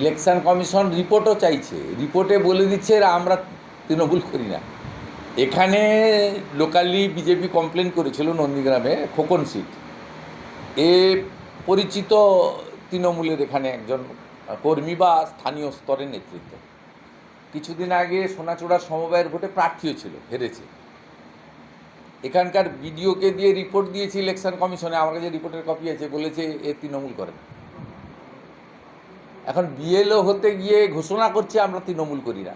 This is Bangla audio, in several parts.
ইলেকশন কমিশন রিপোর্টও চাইছে। রিপোর্টে বলে দিচ্ছে আমরা তৃণমূল করি না। এখানে লোকালি বিজেপি কমপ্লেন করেছিল নন্দীগ্রামে, খোকন সিট। এ পরিচিত তৃণমূলের এখানে একজন কর্মী বা স্থানীয় স্তরের নেতৃত্ব। কিছুদিন আগে সোনাচূড়া সমবায়ের ভোটে প্রার্থীও ছিল, হেরেছে। এখানকার বিডিওকে দিয়ে রিপোর্ট দিয়েছি ইলেকশন কমিশনে আমার কাছে রিপোর্টের কপি আছে, বলেছে এ তৃণমূল করে না। এখন বিএলও হতে গিয়ে ঘোষণা করছে, আমরা তৃণমূল করি না।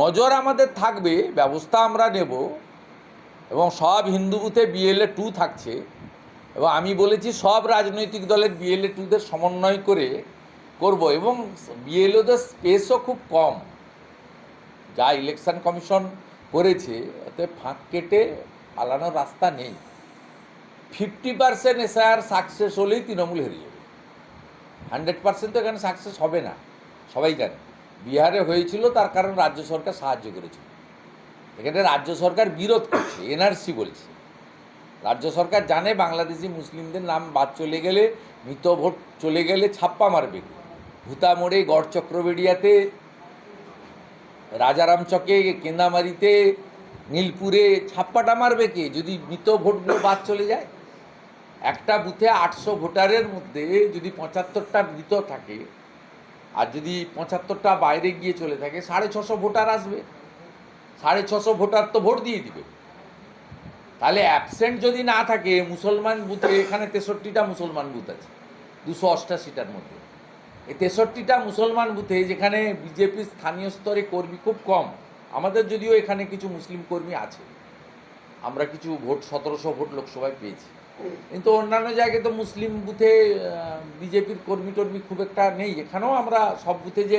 নজর আমাদের থাকবে, ব্যবস্থা আমরা নেব, এবং সব হিন্দু বুথে বিএলএ টু থাকছে, এবং আমি বলেছি সব রাজনৈতিক দলের বিএলএ টুদের সমন্বয় করে করব, এবং বিএলওদের স্পেসও খুব কম। যা ইলেকশন কমিশন করেছে ওতে ফাঁক কেটে পালানোর রাস্তা নেই। ফিফটি পার্সেন্ট এসআর সাকসেস হলেই তৃণমূল হেরিয়ে হান্ড্রেড পার্সেন্ট তো এখানে সাকসেস হবে না। সবাই জানে। বিহারে হয়েছিল, তার কারণ রাজ্য সরকার সাহায্য করেছিল। এখানে রাজ্য সরকার বিরোধ করছে এনআরসি বলছে। রাজ্য সরকার জানে বাংলাদেশি মুসলিমদের নাম বাদ চলে গেলে, মৃত ভোট চলে গেলে ছাপ্পা মারবে ভূতা মোড়ে গড় চক্রবেড়িয়াতে রাজারাম চকে কেন্দামারিতে, নীলপুরে ছাপ্পাটা মারবে কে? যদি মৃত ভোটগুলো বাদ চলে যায়? একটা বুথে আটশো ভোটারের মধ্যে যদি পঁচাত্তরটা মৃত থাকে, আর যদি পঁচাত্তরটা বাইরে গিয়ে চলে থাকে, সাড়ে ছশো ভোটার আসবে। সাড়ে ছশো ভোটার তো ভোট দিয়ে দিবে। তাহলে অ্যাবসেন্ট যদি না থাকে, মুসলমান বুথে, এখানে তেষট্টিটা মুসলমান বুথ আছে, দুশো অষ্টাশিটার মধ্যে। এই তেষট্টিটা মুসলমান বুথে, যেখানে বিজেপির স্থানীয় স্তরে কর্মী খুব কম, আমাদের যদিও এখানে কিছু মুসলিম কর্মী আছে, আমরা কিছু ভোট, সতেরোশো ভোট লোকসভায় পেয়েছি। কিন্তু অন্যান্য জায়গায় তো মুসলিম বুথে বিজেপির কর্মী টর্মী খুব একটা নেই। এখানেও আমরা সব বুথে যে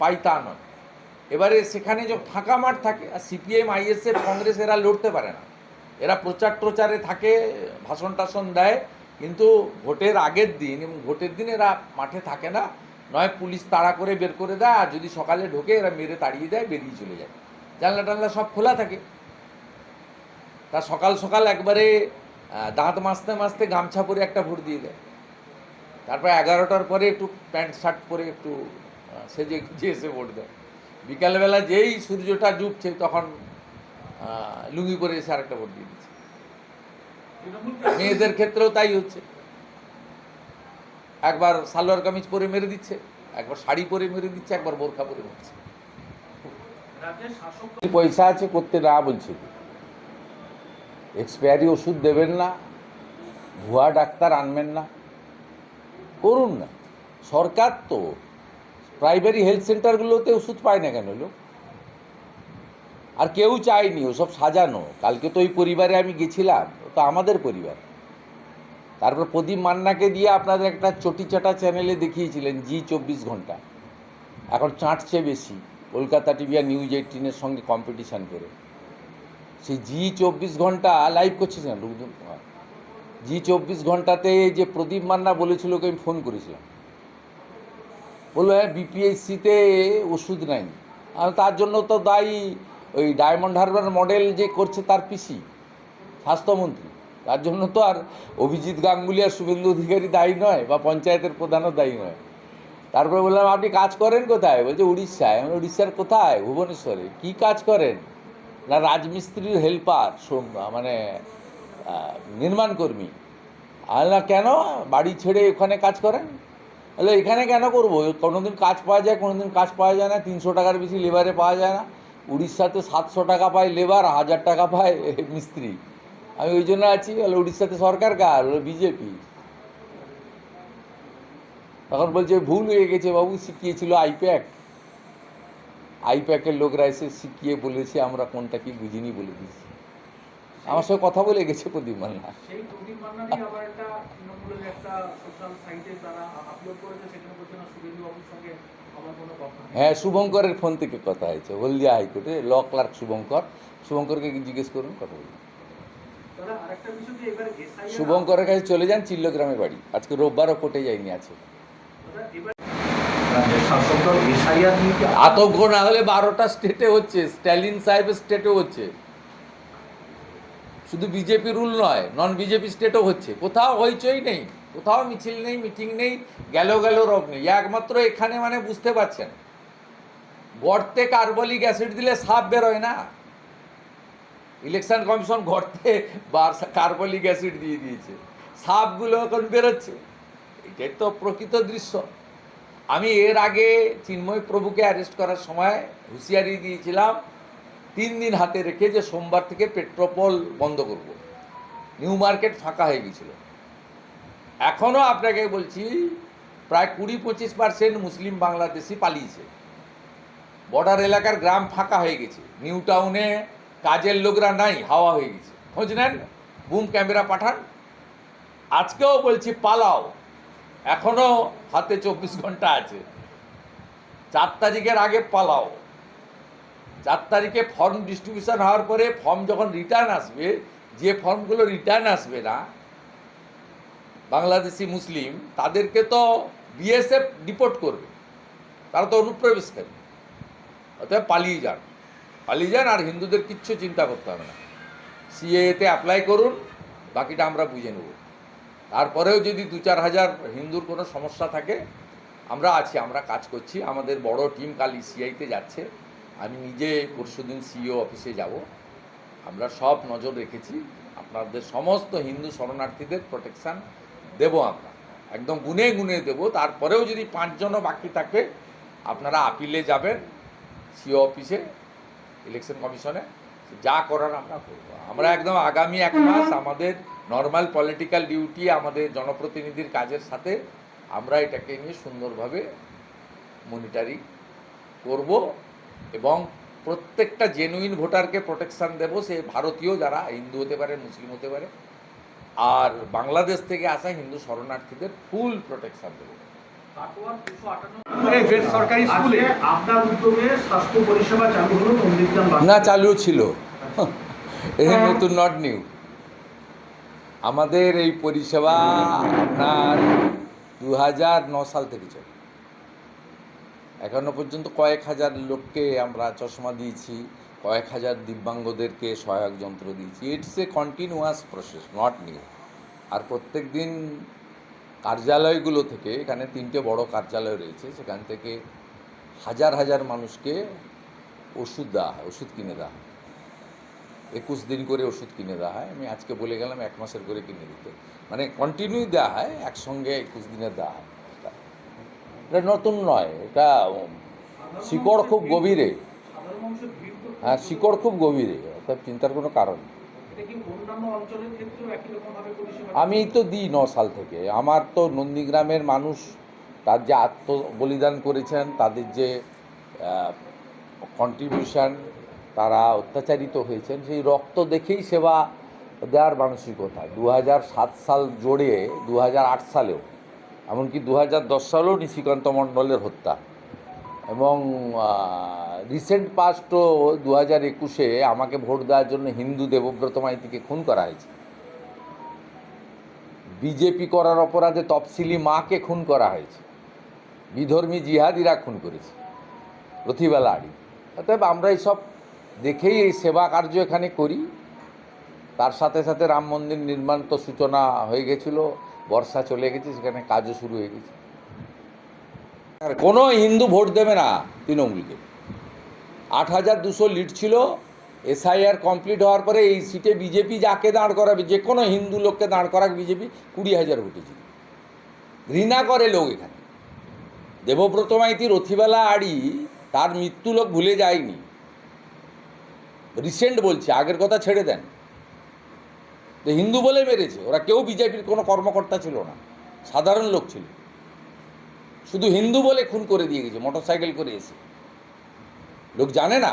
পাই তা নয়। এবারে সেখানে যে ফাঁকা মাঠ থাকে, আর সিপিএম, আইএসএফ, কংগ্রেস এরা লড়তে পারে না। এরা প্রচার প্রচারে থাকে, ভাষণ টাষণ দেয়, কিন্তু ভোটের আগের দিন এবং ভোটের দিন এরা মাঠে থাকে না। নয়, পুলিশ তাড়া করে বের করে দেয়, আর যদি সকালে ঢোকে, এরা মেরে তাড়িয়ে দেয়, বেরিয়ে চলে যায়। জানলা টানলা সব খোলা থাকে। তা সকাল সকাল একবারে দাঁত মাজতে মাজতে গামছা পরে একটা ভোট দিয়ে দেয়। তারপর এগারোটার পরে একটু প্যান্ট শার্ট পরে একটু সেজে গুজে এসে ভোট দেয়। বিকালবেলা যেই সূর্যটা ডুবছে তখন লুঙ্গি পরে এসে আরেকটা ভোট দিয়ে দিচ্ছে। মেয়েদের ক্ষেত্রেও তাই হচ্ছে। একবার সালোয়ার কামিজ পরে মেরে দিচ্ছে একবার শাড়ি পরে মেরে দিচ্ছে একবার বোরখা পরে মারছে। পয়সা আছে করতে না বলছে। এক্সপায়ারি ওষুধ দেবেন না, ভুয়া ডাক্তার আনবেন না, করুন না। সরকার তো প্রাইমারি হেলথ সেন্টারগুলোতে ওষুধ পায় না কেন লোক? আর কেউ চায়নি, ওসব সাজানো। কালকে তো ওই পরিবারে আমি গেছিলাম তো আমাদের পরিবার। তারপর প্রদীপ মান্নাকে দিয়ে আপনাদের একটা চটিচাটা চ্যানেলে দেখিয়েছিলেন, জি চব্বিশ ঘণ্টা। এখন চাঁটছে বেশি, কলকাতা টিভি আর নিউজ এইটিনের সঙ্গে কম্পিটিশান করে। সেই জি চব্বিশ ঘণ্টা লাইভ করছিস না, লোকজন জি চব্বিশ ঘন্টাতে যে প্রদীপ মান্না বলেছিল ওকে আমি ফোন করেছিলাম। বলল হ্যাঁ বিপিএসসিতে ওষুধ নাই। তার জন্য তো দায়ী ওই ডায়মন্ড হারবার মডেল যে করছে তার পিসি স্বাস্থ্যমন্ত্রী। তার জন্য তো আর অভিজিৎ গাঙ্গুলি আর শুভেন্দু অধিকারী দায়ী নয়, বা পঞ্চায়েতের প্রধানও দায়ী নয়। তারপরে বললাম, আপনি কাজ করেন কোথায়? বলছে, উড়িষ্যায়। আমি উড়িষ্যার কোথায়? ভুবনেশ্বরে। কি কাজ করেন? না, রাজমিস্ত্রির হেল্পার মানে নির্মাণ কর্মী। না কেন? বাড়ি ছেড়ে ওখানে কাজ করেন? বলে এখানে কেন করব? কোনোদিন কাজ পাওয়া যায়, কোনোদিন কাজ পাওয়া যায় না, তিনশো টাকার বেশি লেবারে পাওয়া যায় না। উড়িষ্যাতে সাতশো টাকা পায় লেবার হাজার টাকা পায় মিস্ত্রি। আমি ওই জন্য আছি। বলে উড়িষ্যাতে সরকার কার? বিজেপি। তখন বলছে, ভুল হয়ে গেছে বাবু, শিখিয়েছিল আইপ্যাক আইপ্যাকের লোকরা এসে শিখিয়ে বলেছে আমরা কোনটা কি বুঝিনি বলে দিয়েছি। আমার সঙ্গে কথা বলে গেছে প্রদীপ মান্না। হ্যাঁ শুভঙ্করের ফোন থেকে কথা হয়েছে হলদিয়া হাইকোর্টে। ল ক্লার্ক শুভঙ্কর। শুভঙ্করকে জিজ্ঞেস করুন কথা বলুন। শুভঙ্করের কাছে চলে যান চিল্লগ্রামে বাড়ি। আজকে রোববারও কোর্টে যায়নি আছে এবার রাজ্যের শাসক দল এসআইআর নিয়ে কি আতঙ্ক না হলে বারোটা স্টেটে হচ্ছে, স্ট্যালিন সাহেবের স্টেটেও হচ্ছে। শুধু বিজেপি রুল নয় নন বিজেপি স্টেটও হচ্ছে। কোথাও হইচই নেই, কোথাও মিছিল নেই মিটিং নেই, গেল গেল রোগ নেই। একমাত্র এখানে মানে বুঝতে পারছেন। গর্তে কার্বলিক অ্যাসিড দিলে সাপ বেরোয় না। ইলেকশন কমিশন গর্তে কার্বলিক অ্যাসিড দিয়ে দিয়েছে। সাপগুলো এখন বেরোচ্ছে। এটাই তো প্রকৃত দৃশ্য। আমি এর আগে চিন্ময় প্রভুকে অ্যারেস্ট করার সময় হুঁশিয়ারি দিয়েছিলাম, তিন দিন হাতে রেখে যে সোমবার থেকে পেট্রোপল বন্ধ করব। নিউ মার্কেট ফাঁকা হয়ে গেছিল এখনও আপনাকে বলছি, প্রায় কুড়ি পঁচিশ পার্সেন্ট মুসলিম বাংলাদেশি পালিয়েছে। বর্ডার এলাকার গ্রাম ফাঁকা হয়ে গেছে। নিউ টাউনে কাজের লোকরা নাই, হাওয়া হয়ে গেছে। খোঁজ নেন বুম ক্যামেরা পাঠান। আজকেও বলছি পালাও। এখনও হাতে চব্বিশ ঘণ্টা আছে। চার তারিখের আগে পালাও। চার তারিখে ফর্ম ডিস্ট্রিবিউশন হওয়ার পরে ফর্ম যখন রিটার্ন আসবে, যে ফর্মগুলো রিটার্ন আসবে না, বাংলাদেশি মুসলিম, তাদেরকে তো বিএসএফ ডিপোর্ট করবে। তারা তো অনুপ্রবেশকারী। অতএব পালিয়ে যান। পালিয়ে যান আর হিন্দুদের কিচ্ছু চিন্তা করতে হবে না। সিএতে অ্যাপ্লাই করুন, বাকিটা আমরা বুঝে নেব। তারপরেও যদি দু চার হাজার হিন্দুর কোনো সমস্যা থাকে, আমরা আছি, আমরা কাজ করছি। আমাদের বড় টিম কাল সিআইতে যাচ্ছে। আমি নিজে পরশুদিন সিইও অফিসে যাব। আমরা সব নজর রেখেছি। আপনাদের সমস্ত হিন্দু শরণার্থীদের প্রোটেকশান দেব আমরা। একদম গুনে গুনে দেব। তারপরেও যদি পাঁচজনও বাকি থাকে, আপনারা আপিলে যাবেন সিও অফিসে ইলেকশন কমিশনে যা করার আমরা করব। আমরা একদম আগামী এক মাস আমাদের নর্মাল পলিটিক্যাল ডিউটি আমাদের জনপ্রতিনিধির কাজের সাথে আমরা এটাকে নিয়ে সুন্দরভাবে মনিটারিং করব এবং প্রত্যেকটা জেনুইন ভোটারকে প্রোটেকশান দেব। সে ভারতীয় যারা হিন্দু হতে পারে মুসলিম হতে পারে আর বাংলাদেশ থেকে আসা হিন্দু শরণার্থীদের ফুল প্রোটেকশান দেবো। মানে বেসরকারি স্কুলে আপনার স্বাস্থ্য পরিষেবা চালু হলো না চালু ছিল। এই নতুন নট নিউ আমাদের এই পরিষেবা আপনার দু হাজার ন সাল থেকে চলে। এখনও পর্যন্ত কয়েক হাজার লোককে আমরা চশমা দিয়েছি, কয়েক হাজার দিব্যাঙ্গদেরকে সহায়ক যন্ত্র দিয়েছি। It's a continuous process not new আর প্রত্যেক দিন কার্যালয়গুলো থেকে, এখানে তিনটে বড় কার্যালয় রয়েছে, সেখান থেকে হাজার হাজার মানুষকে ওষুধ দেওয়া হয়, ওষুধ কিনে দেওয়া হয়। একুশ দিন করে ওষুধ কিনে দেওয়া হয়। আমি আজকে বলে গেলাম এক মাসের করে কিনে দিতে। মানে কন্টিনিউ দেওয়া হয় একসঙ্গে একুশ দিনের দেওয়া হয়। এটা নতুন নয় এটা শিকড় খুব গভীরে। হ্যাঁ শিকড় খুব গভীরে অর্থাৎ চিন্তার কোনো কারণ আমি তো দিই ন সাল থেকে। আমার তো নন্দীগ্রামের মানুষ তার যে আত্ম বলিদান করেছেন তাদের যে কন্ট্রিবিউশন তারা অত্যাচারিত হয়েছেন, সেই রক্ত দেখেই সেবা দেওয়ার মানসিকতা। দু সাল জোড়ে দু সালেও, এমনকি দু হাজার দশ সালেও নিশিকান্ত মণ্ডলের হত্যা। এবং রিসেন্ট পাস্টও দু হাজার একুশে আমাকে ভোট দেওয়ার জন্য হিন্দু দেবব্রত মাইতিকে খুন করা হয়েছে। বিজেপি করার অপরাধে তফসিলি মাকে খুন করা হয়েছে। বিধর্মী জিহাদিরা খুন করেছে। রথিবেলা আড়ি। অতএব আমরা এইসব দেখেই এই সেবা কার্য এখানে করি। তার সাথে সাথে রাম মন্দির নির্মাণ তো সূচনা হয়ে গেছিল, বর্ষা চলে গেছে, সেখানে কাজও শুরু হয়ে গেছে। আর কোনো হিন্দু ভোট দেবে না তৃণমূলকে। আট হাজার দুশো লিড ছিল, এসআইআর কমপ্লিট হওয়ার পরে এই সিটে বিজেপি যাকে দাঁড় করাবে, যে কোনো হিন্দু লোককে দাঁড় করাক বিজেপি, কুড়ি হাজার ভোটে জিতবে। ঘৃণা করে লোক এখানে। দেবব্রত মাইতি রথিবেলা আড়ি, তার মৃত্যু লোক ভুলে যায়নি। রিসেন্ট বলছে, আগের কথা ছেড়ে দেন। তো হিন্দু বলে মেরেছে, ওরা কেউ বিজেপির কোনো কর্মকর্তা ছিল না, সাধারণ লোক ছিল। শুধু হিন্দু বলে খুন করে দিয়ে গেছে মোটর সাইকেল করে এসে। লোক জানে না,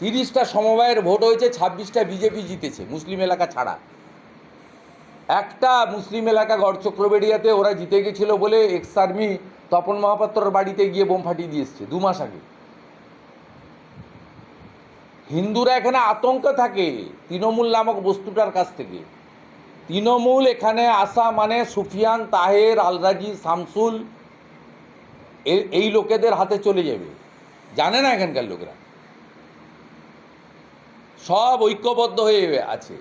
তিরিশটা সমবায়ের ভোট হয়েছে, ছাব্বিশটা বিজেপি জিতেছে, মুসলিম এলাকা ছাড়া। একটা মুসলিম এলাকা গড় চক্রবেড়িয়াতে ওরা জিতে গেছিল বলে এক্স আর্মি তপন মহাপাত্রর বাড়িতে গিয়ে বোম ফাটিয়ে দিয়ে এসছে, দু মাস আগে। হিন্দুরা এখানে আতঙ্ক থাকে তৃণমূল নামক বস্তুটার কাছ থেকে। তৃণমূল এখানে আসা মানে সুফিয়ান, তাহের, আলরাজি, শামসুল এই লোকেদের হাতে চলে যাবে। জানে না এখানকার লোকেরা। সব ঐক্যবদ্ধ হয়ে আছে।